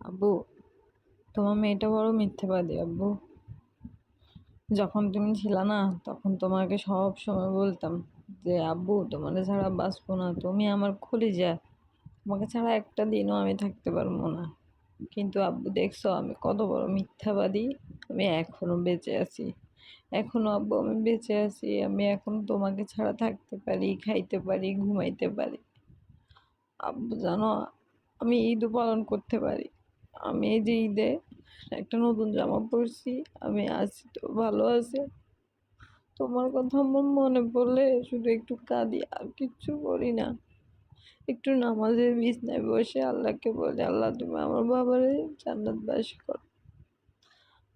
আব্বু, তোমার মেয়েটা বড় মিথ্যেবাদী আব্বু। যখন তুমি ছিলা না, তখন তোমাকে সব সময় বলতাম যে, আব্বু তোমার ছাড়া বাঁচবো না। তুমি আমার খুলে যা তোমাকে ছাড়া একটা দিনও আমি থাকতে পারব না। কিন্তু আব্বু, দেখছ, আমি কত বড় মিথ্যাবাদী। আমি এখনও বেঁচে আছি। এখনও আব্বু, আমি বেঁচে আছি। আমি এখন তোমাকে ছাড়া থাকতে পারি, খাইতে পারি, ঘুমাইতে পারি। আব্বু, জানো, আমি ঈদও পালন করতে পারি। আমি এই যে ঈদে একটা নতুন জামা পরছি, আমি আছি তো ভালো আছে। তোমার কথা আমার মনে পড়লে শুধু একটু কাঁদি, আর কিচ্ছু করি না। একটু নামাজের বিছনায় বসে আল্লাহকে বলে, আল্লাহ, তুমি আমার বাবারে জান্নাতবাসী করো।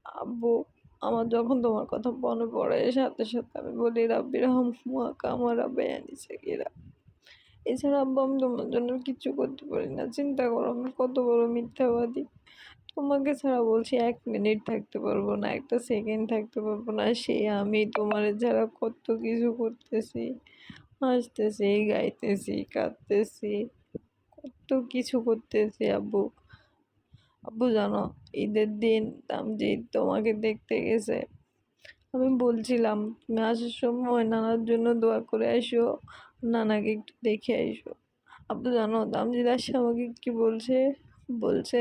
আব্বু, আমার যখন তোমার কথা মনে পড়ে, সাথে সাথে আমি বলি, রাব্বির হামুয়া কামারা বেয়ানি সেগিরা এছাড়া আব্বু, আমি তোমার জন্য কিচ্ছু করতে পারি না। চিন্তা করো আমি কত বড় মিথ্যাবাদী। তোমাকে ছাড়া বলছি, এক মিনিট থাকতে পারব না, একটা সেকেন্ড থাকতে পারব না। সে আমি তোমার যারা কত কিছু করতেছি, হাসতেছি, গাইতেছি, কাঁদতেছি, কত কিছু করতেছি আব্বু। আব্বু, জানো, ঈদের দিন তামজিৎ তোমাকে দেখতে গেছে। আমি বলছিলাম, তুমি আসার সময় নানার জন্য দোয়া করে আসো। নানাকে একটু দেখে আইসো আব্বু জানো তামজিৎ আসে আমাকে কি বলছে? বলছে,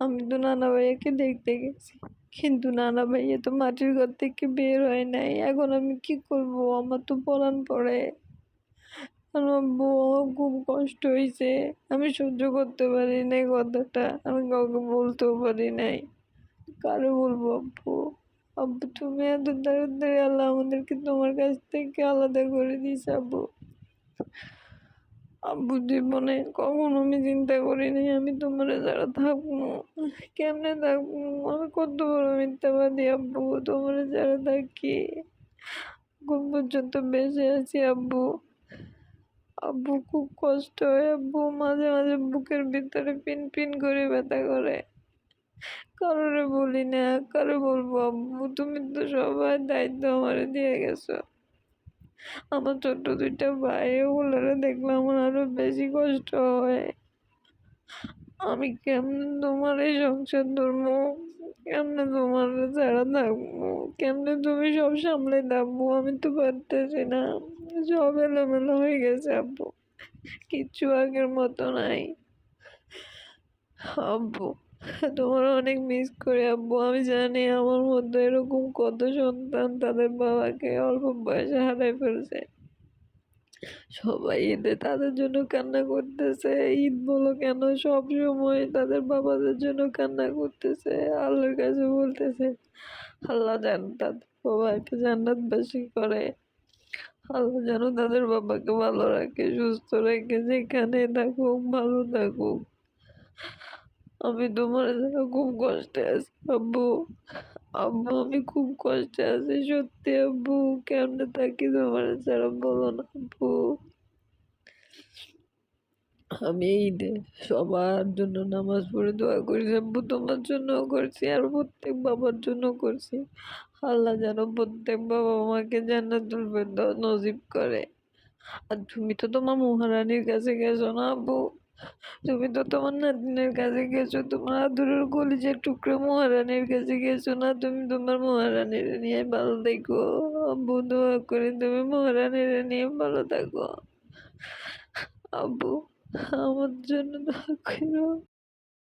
আমি তো নানা ভাইয়াকে দেখতে গেছি, কিন্তু নানা ভাইয়া তো মাটির ঘর থেকে বের হয় নাই। এখন আমি কি করব? আমার তো পড়ান পড়ে। আমার খুব কষ্ট হয়েছে আমি সহ্য করতে পারি নাই কথাটা। আমি কাউকে বলতেও পারি নাই। কারও বলব আব্বু আব্বু তুমি এত তাড়াতাড়ি আল্লাহ আমাদেরকে তোমার কাছ থেকে আলাদা করে দিস আব্বু আব্বু জীবনে কখনো আমি চিন্তা করিনি, আমি তোমার যারা থাকব। কেমনে থাকব? আমি কত বড় মিথ্যাবাদী আব্বু, তোমার যারা থাকি। কোন পর্যন্ত বেঁচে আছি আব্বু। আব্বু খুব কষ্ট হয় আব্বু, মাঝে মাঝে বুকের ভিতরে পিন পিন করে ব্যথা করে। কারোরে বলি না, কারও বলব, আব্বু, তুমি তো সবার দায়িত্ব আমারে দিয়ে গেছো। আমার ছোট্ট দুইটা ভাই ওগুলোরে দেখলে আমার আরও বেশি কষ্ট হয়। আমি কেমনে তোমার এই সংসার ধরবো? কেমনে তোমার ছাড়া থাকব? কেমনে তুমি সব সামলে থাকব? আমি তো পারতেছি না। সব এলোমেলো হয়ে গেছে, আব্বু। কিচ্ছু আগের মতো নাই। আব্বু। তোমার অনেক মিস করে আব্বু। আমি জানি আমার মধ্যে এরকম কত সন্তান তাদের বাবাকে অল্প বয়সে হারাই ফেলছে। সবাই ঈদে তাদের জন্য কান্না করতেছে। ঈদ বলো কেন, সব সময় তাদের বাবাদের জন্য কান্না করতেছে। আল্লাহর কাছে বলতেছে, আল্লাহ যেন তাদের বাবাকে জান্নাতবাসী করে। আল্লাহ যেন তাদের বাবাকে ভালো রাখে, সুস্থ রাখে যেখানে থাকুক, ভালো থাকুক। আমি তোমার খুব কষ্টে আছি, আব্বু। আব্বু, আমি খুব কষ্টে আছি, সত্যি আব্বু। কেমনে থাকি তোমার ছাড়া বলো না, আব্বু। আমি ঈদে সবার জন্য নামাজ পড়ে দোয়া করছি, আব্বু, তোমার জন্য করছি আর প্রত্যেক বাবার জন্য করছি। আল্লাহ যেন প্রত্যেক বাবা মাকে জান্নাতুল ফেরদাউস নজিব করে। আর তুমি তো তোমার মহারানীর কাছে গেছো না, আব্বু? তুমি তো তোমার নাতিনের কাছে গেছো, তোমার আদুরের কলিজের টুকরো মহারানীর কাছে গেছো না, তুমি তোমার মহারানীর নিয়ে ভালো দেখো আব্বু দোয়া করে তুমি মহারানীর নিয়ে ভালো থাকো। আব্বু, আমার জন্য দোয়া করো।